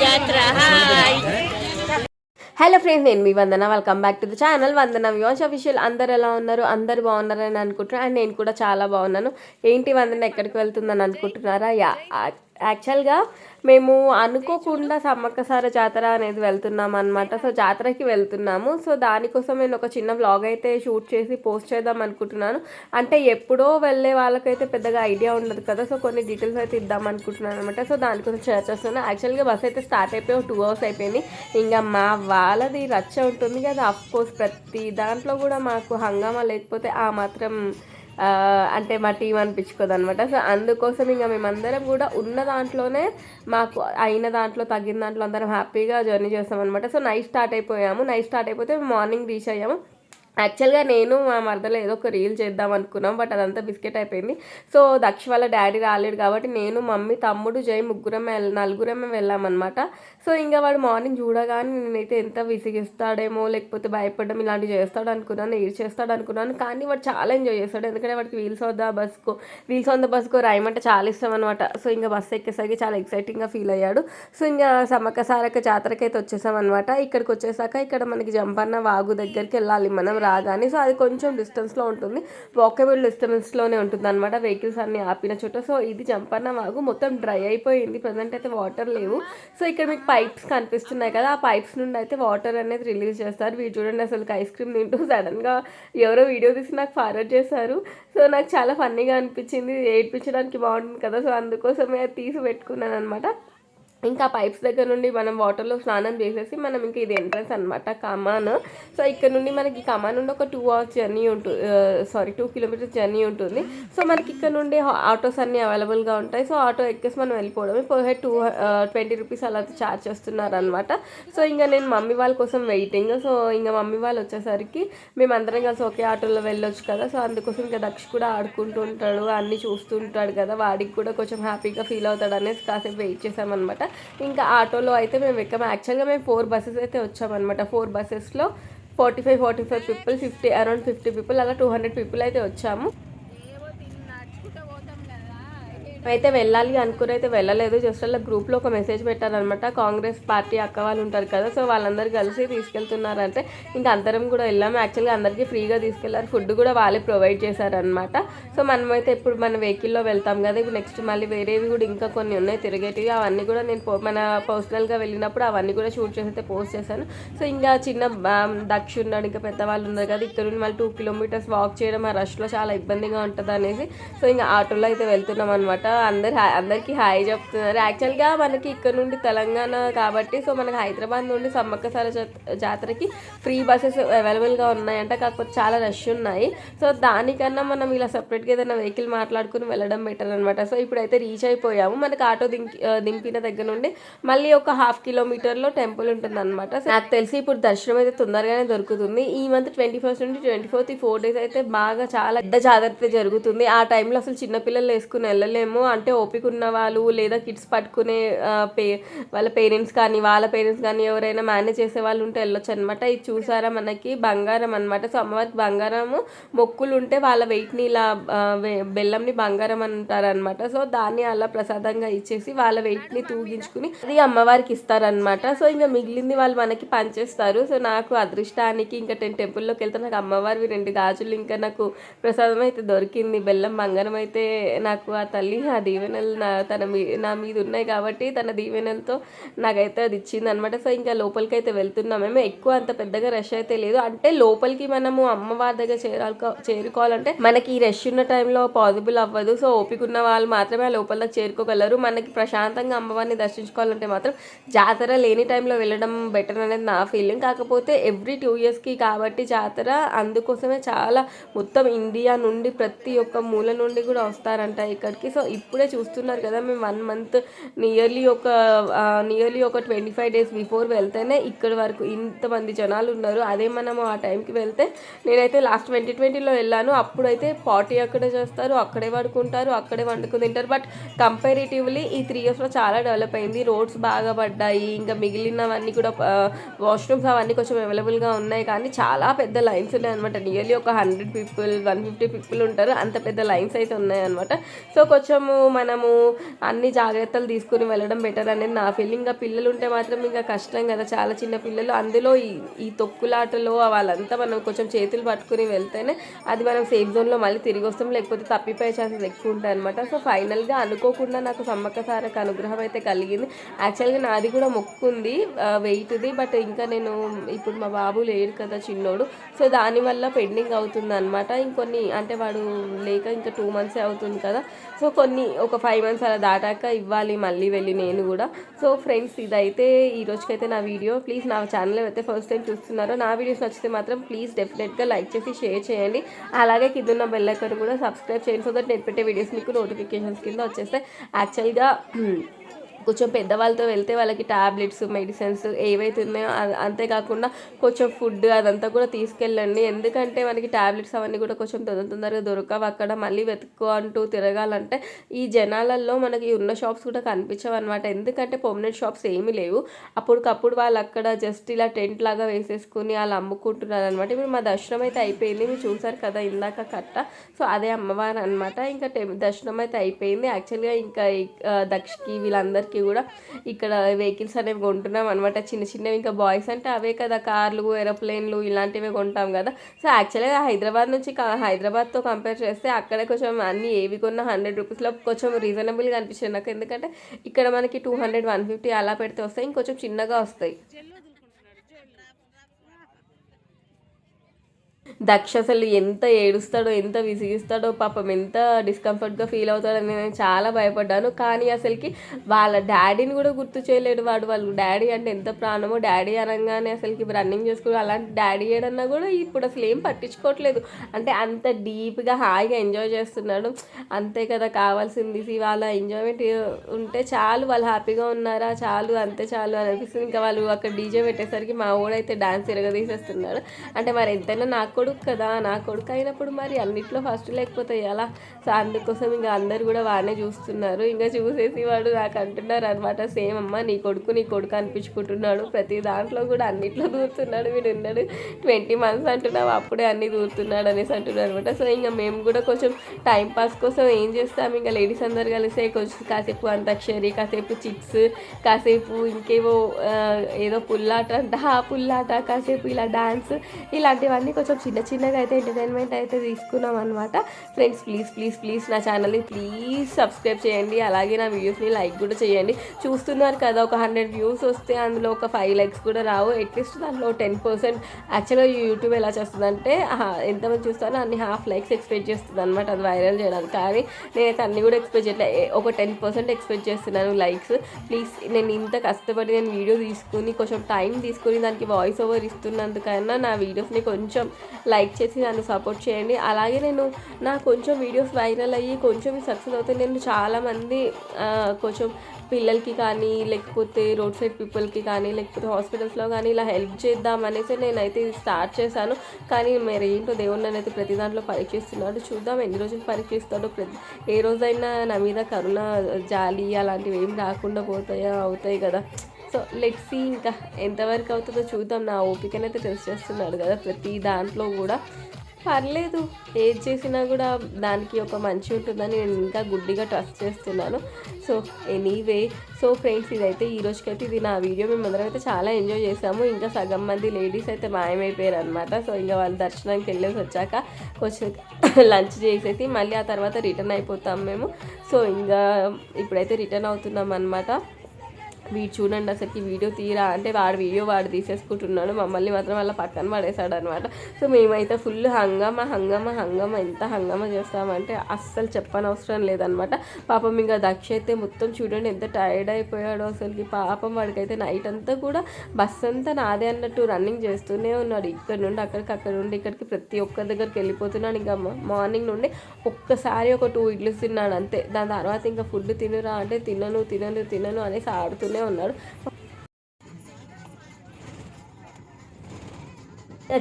జాతర hi hello friends నేను మీ Vandana. Welcome back to the channel Vandana views official అందరు ఎలా ఉన్నారు? అందరు బాగున్నారని అనుకుంటున్నాను అండ్ నేను కూడా చాలా బాగున్నాను. ఏంటి వందన ఎక్కడికి వెళ్తుందని అనుకుంటున్నారా? యా యాక్చువల్గా మేము అనుకోకుండా సమ్మక్కసార జాతర అనేది వెళ్తున్నాం అనమాట సో జాతరకి వెళ్తున్నాము. సో దానికోసం నేను ఒక చిన్న వ్లాగ్ అయితే షూట్ చేసి పోస్ట్ చేద్దాం అనుకుంటున్నాను. అంటే ఎప్పుడో వెళ్ళే వాళ్ళకైతే పెద్దగా ఐడియా ఉండదు కదా. సో కొన్ని డీటెయిల్స్ అయితే ఇద్దాం అనుకుంటున్నాను అనమాట సో దానికోసం షేర్ చేస్తున్నాను. యాక్చువల్గా బస్ అయితే స్టార్ట్ అయిపోయి టూ అవర్స్ అయిపోయింది. ఇంకా మా వాళ్ళది రచ్చ ఉంటుంది కదా. అఫ్ కోర్స్ ప్రతి దాంట్లో కూడా మాకు హంగామా లేకపోతే ఆ మాత్రం అంటే మా టీం అనిపించుకోదు అనమాట సో అందుకోసం ఇంకా మేమందరం కూడా ఉన్న దాంట్లోనే మాకు అయిన దాంట్లో తగ్గిన దాంట్లో అందరం హ్యాపీగా జర్నీ చేస్తాం అనమాట సో నైట్ స్టార్ట్ అయిపోయాము. నైట్ స్టార్ట్ అయిపోతే మార్నింగ్ రీచ్ అయ్యాము. యాక్చువల్గా నేను మా మరదలో ఏదో ఒక రీల్ చేద్దాం అనుకున్నాం బట్ అదంతా బిస్కెట్ అయిపోయింది. సో దక్ష వాళ్ళ డాడీ రాలేడు కాబట్టి నేను మమ్మీ తమ్ముడు జై ముగ్గురమే నలుగురమే వెళ్ళామన్నమాట. సో ఇంకా వాడు మార్నింగ్ చూడగానే నేనైతే ఎంత విసిగిస్తాడేమో లేకపోతే భయపడడం ఇలాంటివి చేస్తాడు అనుకున్నాను ఏడ్ చేస్తాడు అనుకున్నాను కానీ వాడు చాలా ఎంజాయ్ చేస్తాడు. ఎందుకంటే వాడికి వీల్స్ వద్దా the bus go wheels on the bus go రాయమంటే చాలా ఇష్టం అనమాట సో ఇంకా బస్సు ఎక్కేసరికి చాలా ఎక్సైటింగ్గా ఫీల్ అయ్యాడు. సో ఇంకా సమ్మక్క సారక్క జాతరకి అయితే వచ్చేసాం అనమాట ఇక్కడికి వచ్చేసాక ఇక్కడ మనకి జంపన్న వాగు దగ్గరికి వెళ్ళాలి మనం రాగానే. సో అది కొంచెం డిస్టెన్స్లో ఉంటుంది. వాకబుల్ డిస్టెన్స్లోనే ఉంటుంది అనమాట వెహికల్స్ అన్ని ఆపిన చోట. సో ఇది జంపన్న వాగు. మొత్తం డ్రై అయిపోయింది. ప్రజెంట్ అయితే వాటర్ లేవు. సో ఇక్కడ మీకు పైప్స్ కనిపిస్తున్నాయి కదా ఆ పైప్స్ నుండి అయితే వాటర్ అనేది రిలీజ్ చేస్తారు. వీడు చూడండి అసలు ఐస్ క్రీమ్ తింటూ సడన్గా ఎవరో వీడియో తీసి నాకు ఫార్వర్డ్ చేశారు. సో నాకు చాలా ఫన్నీగా అనిపించింది. ఏడ్పించడానికి బాగుంటుంది కదా. సో అందుకోసమే తీసి పెట్టుకున్నాను అనమాట ఇంకా పైప్స్ దగ్గర నుండి మనం వాటర్లో స్నానం చేసేసి మనం ఇంకా ఇది ఎంట్రన్స్ అనమాట కమాన్. సో ఇక్కడ నుండి మనకి కమాన్ నుండి ఒక టూ అవర్స్ జర్నీ ఉంటుంది సారీ టూ కిలోమీటర్స్ జర్నీ ఉంటుంది. సో మనకి ఇక్కడ నుండి ఆటోస్ అన్నీ అవైలబుల్గా ఉంటాయి. సో ఆటో ఎక్కేసి మనం వెళ్ళిపోవడమే. Per head two twenty rupees అలా ఛార్జ్ చేస్తున్నారు అనమాట సో ఇంకా నేను మమ్మీ వాళ్ళ కోసం వెయిటింగ్ సో ఇంకా మమ్మీ వాళ్ళు వచ్చేసరికి మేమందరం కలిసి ఒకే ఆటోలో వెళ్ళొచ్చు కదా. సో అందుకోసం ఇంకా దక్ష కూడా ఆడుకుంటూ ఉంటాడు అన్నీ చూస్తుంటాడు కదా. వాడికి కూడా కొంచెం హ్యాపీగా ఫీల్ అవుతాడు అనేసి కాసేపు వెయిట్ చేసామన్నమాట ఇంకా ఆటోలో అయితే మేము ఎక్కాము యాక్చువల్గా మేము ఫోర్ బస్సెస్ అయితే వచ్చామన్నమాట. Four బస్సెస్లో forty five forty five people fifty around fifty people అలా టూ హండ్రెడ్ పీపుల్ అయితే వచ్చాము. అయితే వెళ్ళాలి అనుకుని అయితే వెళ్ళలేదు. జస్ట్ అలా గ్రూప్లో ఒక మెసేజ్ పెట్టారనమాట. కాంగ్రెస్ పార్టీ అక్క వాళ్ళు ఉంటారు కదా సో వాళ్ళందరూ కలిసి తీసుకెళ్తున్నారంటే ఇంకా అందరం కూడా వెళ్ళాము. యాక్చువల్గా అందరికీ ఫ్రీగా తీసుకెళ్ళారు. ఫుడ్ కూడా వాళ్ళే ప్రొవైడ్ చేశారనమాట. సో మనమైతే ఇప్పుడు మన వెహికల్లో వెళ్తాం కదా ఇప్పుడు నెక్స్ట్ మళ్ళీ వేరేవి కూడా ఇంకా కొన్ని ఉన్నాయి తిరిగేటివి. అవన్నీ కూడా నేను మన పర్సనల్గా వెళ్ళినప్పుడు అవన్నీ కూడా షూట్ చేసి అయితే పోస్ట్ చేశాను. సో ఇంకా చిన్న దక్ష ఉన్నాడు ఇంకా పెద్దవాళ్ళు ఉన్నారు కదా ఇక్కడ నుండి మళ్ళీ టూ కిలోమీటర్స్ వాక్ చేయడం ఆ రష్లో చాలా ఇబ్బందిగా ఉంటుంది అనేసి సో ఇంకా ఆటోలో అయితే వెళ్తున్నాం అనమాట అందరు అందరికీ హాయ్ చెప్తున్నారు. యాక్చువల్గా మనకి ఇక్కడ నుండి తెలంగాణ కాబట్టి సో మనకి హైదరాబాద్ నుండి సమ్మక్క సార జాత- జాతరకి ఫ్రీ బస్సెస్ అవైలబుల్గా ఉన్నాయంట. కాకపోతే చాలా రష్ ఉన్నాయి. సో దానికన్నా మనం ఇలా సపరేట్గా ఏదైనా వెహికల్ మాట్లాడుకుని వెళ్ళడం బెటర్ అనమాట. సో ఇప్పుడైతే రీచ్ అయిపోయాము. మనకి ఆటో దింకి దింపిన దగ్గర నుండి మళ్ళీ ఒక హాఫ్ కిలోమీటర్లో టెంపుల్ ఉంటుంది అనమాట నాకు తెలిసి ఇప్పుడు దర్శనం అయితే తొందరగానే దొరుకుతుంది. ఈ మంత్ ట్వంటీ ఫస్ట్ నుండి ట్వంటీ ఫోర్త్ ఈ ఫోర్ డేస్ అయితే బాగా చాలా పెద్ద జాగ్రత్త జరుగుతుంది. ఆ టైంలో అసలు చిన్నపిల్లలు వేసుకుని వెళ్ళలేము. అంటే ఓపిక ఉన్న వాళ్ళు లేదా కిడ్స్ పట్టుకునే పే వాళ్ళ పేరెంట్స్ కానీ వాళ్ళ పేరెంట్స్ కానీ ఎవరైనా మేనేజ్ చేసే వాళ్ళు ఉంటే వెళ్ళొచ్చు అనమాట ఇది చూసారా మనకి బంగారం అనమాట సో అమ్మవారికి బంగారము మొక్కులు ఉంటే వాళ్ళ వెయిట్ని ఇలా బెల్లంని బంగారం అంటారనమాట సో దాన్ని అలా ప్రసాదంగా ఇచ్చేసి వాళ్ళ వెయిట్ని తూగించుకుని అది అమ్మవారికి ఇస్తారనమాట సో ఇంకా మిగిలింది వాళ్ళు మనకి పనిచేస్తారు సో నాకు అదృష్టానికి ఇంకా టెన్ టెంపుల్లోకి వెళ్తే నాకు అమ్మవారివి రెండు గాజులు ఇంకా నాకు ప్రసాదం అయితే దొరికింది. బెల్లం బంగారం అయితే నాకు ఆ తల్లి ఆ దీవెనలు నా తన మీ నా మీద ఉన్నాయి కాబట్టి తన దీవెనలతో నాకైతే అది ఇచ్చింది అనమాట సో ఇంకా లోపలికి అయితే వెళ్తున్నాం. మేము ఎక్కువ అంత పెద్దగా రష్ అయితే లేదు. అంటే లోపలికి మనము అమ్మవారి దగ్గర చేరాలి చేరుకోవాలంటే మనకి ఈ రష్ ఉన్న టైంలో పాసిబుల్ అవ్వదు. సో ఓపిక ఉన్న వాళ్ళు మాత్రమే ఆ లోపలికి చేరుకోగలరు. మనకి ప్రశాంతంగా అమ్మవారిని దర్శించుకోవాలంటే మాత్రం జాతర లేని టైంలో వెళ్ళడం బెటర్ అనేది నా ఫీలింగ్ కాకపోతే ఎవ్రీ టూ ఇయర్స్కి కాబట్టి జాతర అందుకోసమే చాలా మొత్తం ఇండియా నుండి ప్రతి ఒక్క మూల నుండి కూడా వస్తారంట ఇక్కడికి. సో ఇప్పుడే చూస్తున్నారు కదా మేము వన్ మంత్ నియర్లీ ఒక నియర్లీ ఒక ట్వంటీ ఫైవ్ డేస్ బిఫోర్ వెళ్తేనే ఇక్కడ వరకు ఇంతమంది జనాలు ఉన్నారు. అదే మనము ఆ టైంకి వెళ్తే నేనైతే లాస్ట్ ట్వంటీ ట్వంటీలో వెళ్ళాను. అప్పుడైతే పార్టీ అక్కడే చేస్తారు అక్కడే పడుకుంటారు అక్కడే వండుకుని తింటారు. బట్ కంపారిటివ్లీ ఈ త్రీ ఇయర్స్లో చాలా డెవలప్ అయింది. రోడ్స్ బాగా పడ్డాయి ఇంకా మిగిలినవన్నీ కూడా వాష్రూమ్స్ అవన్నీ కొంచెం అవైలబుల్గా ఉన్నాయి. కానీ చాలా పెద్ద లైన్స్ ఉన్నాయి అనమాట నియర్లీ ఒక hundred people one fifty people ఉంటారు. అంత పెద్ద లైన్స్ అయితే ఉన్నాయి సో సో కొంచెము మనము అన్ని జాగ్రత్తలు తీసుకుని వెళ్ళడం బెటర్ అనేది నా ఫీలింగ్ ఇంకా పిల్లలు ఉంటే మాత్రం ఇంకా కష్టం కదా. చాలా చిన్న పిల్లలు. అందులో ఈ ఈ తొక్కులాటలో వాళ్ళంతా మనం కొంచెం చేతులు పట్టుకుని వెళ్తేనే అది మనం సేఫ్ జోన్లో మళ్ళీ తిరిగి వస్తాం. లేకపోతే తప్పిపోయే ఛాన్సెస్ ఎక్కువ ఉంటాయి అనమాట సో ఫైనల్గా అనుకోకుండా నాకు సమ్మక్క సారక అనుగ్రహం అయితే కలిగింది. యాక్చువల్గా నాది కూడా మొక్కుంది వెయిట్ది బట్ ఇంకా నేను ఇప్పుడు మా బాబు లేడు కదా చిన్నోడు. సో దానివల్ల పెండింగ్ అవుతుంది అనమాట ఇంకొన్ని అంటే వాడు లేక ఇంకా టూ మంత్సే అవుతుంది కదా. సో కొన్ని ఒక ఫైవ్ మంత్స్ అలా దాటాక ఇవ్వాలి మళ్ళీ వెళ్ళి నేను కూడా. సో ఫ్రెండ్స్ ఇదైతే ఈ రోజుకైతే నా వీడియో ప్లీజ్ నా ఛానల్ అయితే ఫస్ట్ టైం చూస్తున్నారో నా వీడియోస్ నచ్చితే మాత్రం ప్లీజ్ డెఫినెట్గా లైక్ చేసి షేర్ చేయండి. అలాగే కింద ఉన్న బెల్ కూడా సబ్స్క్రైబ్ చేయండి సో దట్ నేను పెట్టే వీడియోస్ మీకు నోటిఫికేషన్స్ కింద వచ్చేస్తాయి. యాక్చువల్గా కొంచెం పెద్దవాళ్ళతో వెళ్తే వాళ్ళకి టాబ్లెట్స్ మెడిసిన్స్ ఏవైతే ఉన్నాయో అంతేకాకుండా కొంచెం ఫుడ్ అదంతా కూడా తీసుకెళ్ళండి. ఎందుకంటే మనకి టాబ్లెట్స్ అవన్నీ కూడా కొంచెం తొందర తొందరగా దొరకవు. అక్కడ మళ్ళీ వెతుక్కో అంటూ తిరగాలంటే ఈ జనాలలో మనకి ఉన్న షాప్స్ కూడా కనిపించవు అనమాట ఎందుకంటే పర్మనెంట్ షాప్స్ ఏమీ లేవు. అప్పటికప్పుడు వాళ్ళు అక్కడ జస్ట్ ఇలా టెంట్ లాగా వేసేసుకుని వాళ్ళు అమ్ముకుంటున్నారు అనమాట ఇప్పుడు మా దర్శనం అయితే అయిపోయింది. మీరు చూసారు కదా ఇందాక కట్ట. సో అదే అమ్మవారు అనమాట ఇంకా టెం దర్శనం అయితే అయిపోయింది. యాక్చువల్గా ఇంకా దక్షికి దక్షకి వీళ్ళందరికీ కూడా ఇక్కడ వెహికల్స్ అనేవి కొంటున్నాం అనమాట చిన్న చిన్నవి ఇంకా బాయ్స్ అంటే అవే కదా కార్లు ఏరోప్లేన్లు ఇలాంటివి కొంటాం కదా. సో యాక్చువల్గా హైదరాబాద్ నుంచి హైదరాబాద్తో కంపేర్ చేస్తే అక్కడే కొంచెం అన్ని ఏవి కొన్నా హండ్రెడ్ రూపీస్లో కొంచెం రీజనబుల్గా అనిపించింది నాకు. ఎందుకంటే ఇక్కడ మనకి టూ హండ్రెడ్ వన్ ఫిఫ్టీ అలా పెడితే వస్తాయి ఇంకొంచెం చిన్నగా వస్తాయి. దక్ష అసలు ఎంత ఏడుస్తాడో ఎంత విసిగిస్తాడో పాపం ఎంత డిస్కంఫర్ట్గా ఫీల్ అవుతాడని నేను చాలా భయపడ్డాను. కానీ అసలుకి వాళ్ళ డాడీని కూడా గుర్తు చేయలేడు వాడు. వాళ్ళు డాడీ అంటే ఎంత ప్రాణమో డాడీ అనగానే అసలుకి రన్నింగ్ చేసుకుని అలాంటి డాడీ ఏడన్నా కూడా ఇప్పుడు అసలు ఏం పట్టించుకోవట్లేదు. అంటే అంత డీప్గా హాయిగా ఎంజాయ్ చేస్తున్నాడు. అంతే కదా కావాల్సింది వాళ్ళ ఎంజాయ్మెంట్ ఉంటే చాలు వాళ్ళు హ్యాపీగా ఉన్నారా చాలు అంతే చాలు అని అనిపిస్తుంది. ఇంకా వాళ్ళు అక్కడ డీజే పెట్టేసరికి మా ఊడైతే డాన్స్ తిరగదీసేస్తున్నాడు. అంటే మరి ఎంతైనా నాకు కొడుకు కదా నా కొడుకు అయినప్పుడు మరి అన్నిట్లో ఫస్ట్ లేకపోతే ఎలా? సో అందుకోసం ఇంకా అందరు కూడా వాడినే చూస్తున్నారు. ఇంకా చూసేసి వాడు నాకు అంటున్నారు అనమాట సేమ్ అమ్మ నీ కొడుకు నీ కొడుకు అనిపించుకుంటున్నాడు. ప్రతి దాంట్లో కూడా అన్నిట్లో దూరుతున్నాడు వీడు ఉన్నాడు. ట్వంటీ మంత్స్ అంటున్నావు అప్పుడే అన్ని దూరుతున్నాడు అనేసి అంటున్నారు అనమాట సో ఇంకా మేము కూడా కొంచెం టైం పాస్ కోసం ఏం చేస్తాం? ఇంకా లేడీస్ అందరు కలిసే కొంచెం కాసేపు అంతాక్షరి కాసేపు చిక్స్ కాసేపు ఇంకేవో ఏదో పుల్లాట అంట. ఆ పుల్లాట కాసేపు ఇలా డాన్స్ ఇలాంటివన్నీ కొంచెం చిన్న చిన్నగా అయితే ఎంటర్టైన్మెంట్ అయితే తీసుకున్నాం అనమాట ఫ్రెండ్స్ ప్లీజ్ ప్లీజ్ ప్లీజ్ నా ఛానల్ని ప్లీజ్ సబ్స్క్రైబ్ చేయండి. అలాగే నా వీడియోస్ని లైక్ కూడా చేయండి. చూస్తున్నారు కదా ఒక హండ్రెడ్ వ్యూస్ వస్తే అందులో ఒక ఫైవ్ లైక్స్ కూడా రావు. అట్లీస్ట్ దాంట్లో టెన్ పర్సెంట్ యాక్చువల్గా యూట్యూబ్ ఎలా చేస్తుందంటే ఎంతమంది చూస్తారో అన్ని హాఫ్ లైక్స్ ఎక్స్పెక్ట్ చేస్తుంది అనమాట అది వైరల్ చేయడానికి కానీ నేనైతే అన్ని కూడా ఎక్స్పెక్ట్ చేయట్లే. ఒక టెన్ పర్సెంట్ ఎక్స్పెక్ట్ చేస్తున్నాను లైక్స్ ప్లీజ్ నేను ఇంత కష్టపడి నేను వీడియో తీసుకుని కొంచెం టైం తీసుకుని దానికి వాయిస్ ఓవర్ ఇస్తున్నందుకైనా నా వీడియోస్ని కొంచెం లైక్ చేసి నన్ను సపోర్ట్ చేయండి. అలాగే నేను నా కొంచెం వీడియోస్ వైరల్ అయ్యి కొంచెం సక్సెస్ అవుతే నేను చాలామంది కొంచెం పిల్లలకి కానీ లేకపోతే రోడ్ సైడ్ పీపుల్కి కానీ లేకపోతే హాస్పిటల్స్లో కానీ ఇలా హెల్ప్ చేద్దాం అనేసి నేనైతే ఇది స్టార్ట్ చేశాను. కానీ మరి ఏంటో దేవుడు నన్నైతే ప్రతి దాంట్లో పరీక్షిస్తున్నాడు. చూద్దాం ఎన్ని రోజులు పరీక్షిస్తాడో ప్రతి ఏ రోజైనా నా మీద కరుణ జాలి అలాంటివి ఏం రాకుండా పోతాయా అవుతాయి కదా. సో లెట్ సీ ఇంకా ఎంతవరకు అవుతుందో చూద్దాం. నా ఓపికనైతే టెస్ట్ చేస్తున్నాడు కదా ప్రతి దాంట్లో కూడా. పర్లేదు ఏది చేసినా కూడా దానికి ఒక మంచి ఉంటుందని నేను ఇంకా గుడ్డిగా ట్రస్ట్ చేస్తున్నాను. సో ఎనీవే సో ఫ్రెండ్స్ ఇదైతే ఈ రోజుకైతే ఇది నా వీడియో మేము అయితే చాలా ఎంజాయ్ చేసాము ఇంకా సగం మంది లేడీస్ అయితే మాయమైపోయారు అనమాట సో ఇంకా వాళ్ళు దర్శనానికి వెళ్ళేసి వచ్చాక కొంచెం లంచ్ చేసేసి మళ్ళీ ఆ తర్వాత రిటర్న్ అయిపోతాం మేము. సో ఇంకా ఇప్పుడైతే రిటర్న్ అవుతున్నాం అనమాట వీడు చూడండి అసలుకి వీడియో తీరా అంటే వాడు వీడియో వాడు తీసేసుకుంటున్నాడు. మమ్మల్ని మాత్రం వాళ్ళ పక్కన పడేశాడు అనమాట సో మేమైతే ఫుల్ హంగామా హంగామా హంగామా ఎంత హంగామా చేస్తామంటే అస్సలు చెప్పనవసరం లేదనమాట. పాపం ఇంకా దక్ష అయితే మొత్తం చూడండి ఎంత టైర్డ్ అయిపోయాడో అసలుకి. పాపం వాడికైతే నైట్ అంతా కూడా బస్ అంతా నాదే అన్నట్టు రన్నింగ్ చేస్తూనే ఉన్నాడు. ఇక్కడ నుండి అక్కడికి అక్కడ నుండి ఇక్కడికి ప్రతి ఒక్కరి దగ్గరికి వెళ్ళిపోతున్నాడు. ఇంకా మార్నింగ్ నుండి ఒక్కసారి ఒక టూ ఇడ్లీస్ తిన్నాడు అంతే. దాని తర్వాత ఇంకా ఫుడ్ తినురా అంటే తినను తినను తినను అనేసి ఆడుతూనే ఉన్నాడు.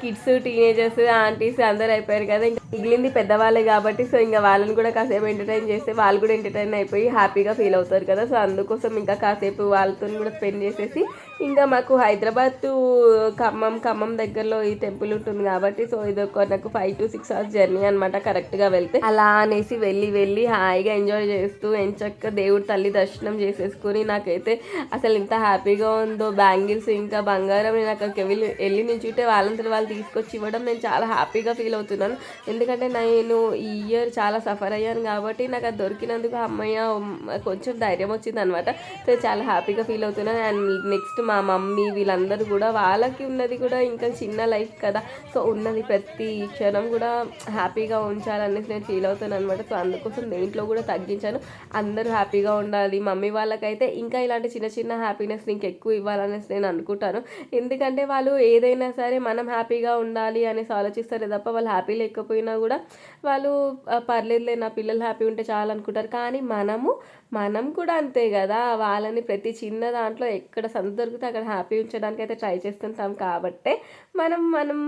కిడ్స్ టీనేజర్స్ ఆంటీస్ అందరు అయిపోయారు కదా. ఇంకా మిగిలింది పెద్దవాళ్ళే కాబట్టి సో ఇంకా వాళ్ళని కూడా కాసేపు ఎంటర్టైన్ చేస్తే వాళ్ళు కూడా ఎంటర్టైన్ అయిపోయి హ్యాపీగా ఫీల్ అవుతారు కదా. సో అందుకోసం ఇంకా కాసేపు వాళ్ళతో కూడా స్పెండ్ చేసేసి ఇంకా మాకు హైదరాబాద్ ఖమ్మం ఖమ్మం దగ్గరలో ఈ టెంపుల్ ఉంటుంది కాబట్టి సో ఇది ఒక నాకు five to six hours journey అనమాట కరెక్ట్గా వెళ్తే. అలా అనేసి వెళ్ళి వెళ్ళి హాయిగా ఎంజాయ్ చేస్తూ ఎంచక్క దేవుడి తల్లి దర్శనం చేసేసుకుని నాకైతే అసలు ఎంత హ్యాపీగా ఉందో బ్యాంగిల్స్ ఇంకా బంగారం నేను అక్కడికి వెళ్ళి వెళ్ళి నుంచుంటే వాళ్ళంతా వాళ్ళు తీసుకొచ్చి ఇవ్వడం నేను చాలా హ్యాపీగా ఫీల్ అవుతున్నాను. ఎందుకంటే నేను ఈ ఇయర్ చాలా సఫర్ అయ్యాను కాబట్టి నాకు అది దొరికినందుకు అమ్మయ్య కొంచెం ధైర్యం వచ్చింది అనమాట సో చాలా హ్యాపీగా ఫీల్ అవుతున్నాను. అండ్ నెక్స్ట్ మా మమ్మీ వీళ్ళందరూ కూడా వాళ్ళకి ఉన్నది కూడా ఇంకా చిన్న లైఫ్ కదా. సో ఉన్నది ప్రతి క్షణం కూడా హ్యాపీగా ఉంచాలనేసి నేను ఫీల్ అవుతాను అనమాట సో అందుకోసం దేంట్లో కూడా తగ్గించాను. అందరూ హ్యాపీగా ఉండాలి. మమ్మీ వాళ్ళకైతే ఇంకా ఇలాంటి చిన్న చిన్న హ్యాపీనెస్ ఇంక ఎక్కువ ఇవ్వాలనేసి నేను అనుకుంటాను. ఎందుకంటే వాళ్ళు ఏదైనా సరే మనం హ్యాపీగా ఉండాలి అనేసి ఆలోచిస్తారు తప్ప వాళ్ళు హ్యాపీ లేకపోయినా కూడా వాళ్ళు పర్లేదులే నా పిల్లలు హ్యాపీ ఉంటే చాలా అనుకుంటారు. కానీ మనము మనం కూడా అంతే కదా. వాళ్ళని ప్రతి చిన్న దాంట్లో ఎక్కడ సంత దొరికితే అక్కడ హ్యాపీ ఉంచడానికి అయితే ట్రై చేస్తుంటాం కాబట్టే మనం మనం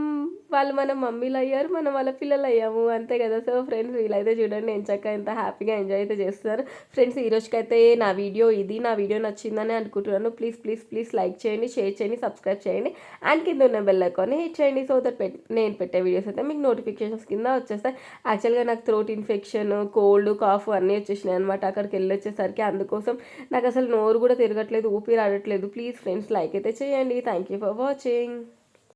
వాళ్ళు మన మమ్మీలు అయ్యారు మనం వాళ్ళ పిల్లలు అయ్యాము. అంతే కదా. సో ఫ్రెండ్స్ వీళ్ళైతే చూడండి నేను చక్కగా ఎంత హ్యాపీగా ఎంజాయ్ అయితే చేస్తున్నారు. ఫ్రెండ్స్ ఈ రోజుకైతే నా వీడియో ఇది నా వీడియో నచ్చిందని అనుకుంటున్నాను. ప్లీజ్ ప్లీజ్ ప్లీజ్ లైక్ చేయండి షేర్ చేయండి సబ్స్క్రైబ్ చేయండి. అండ్ కింద ఉన్న బెల్ ఐకాన్ని హిట్ చేయండి. సో దట్ పెట్ నేను పెట్టే వీడియోస్ అయితే మీకు నోటిఫికేషన్స్ కింద వచ్చేస్తాయి. యాక్చువల్గా నాకు థ్రోట్ ఇన్ఫెక్షన్ కోల్డ్ కాఫ్ అన్నీ వచ్చేసినాయి అనమాట అక్కడికి వెళ్ళి వచ్చేసరికి అందుకోసం నాకు అసలు నోరు కూడా తిరగట్లేదు ఊపిరి ఆడట్లేదు. ప్లీజ్ ఫ్రెండ్స్ లైక్ అయితే చేయండి. Thank you for watching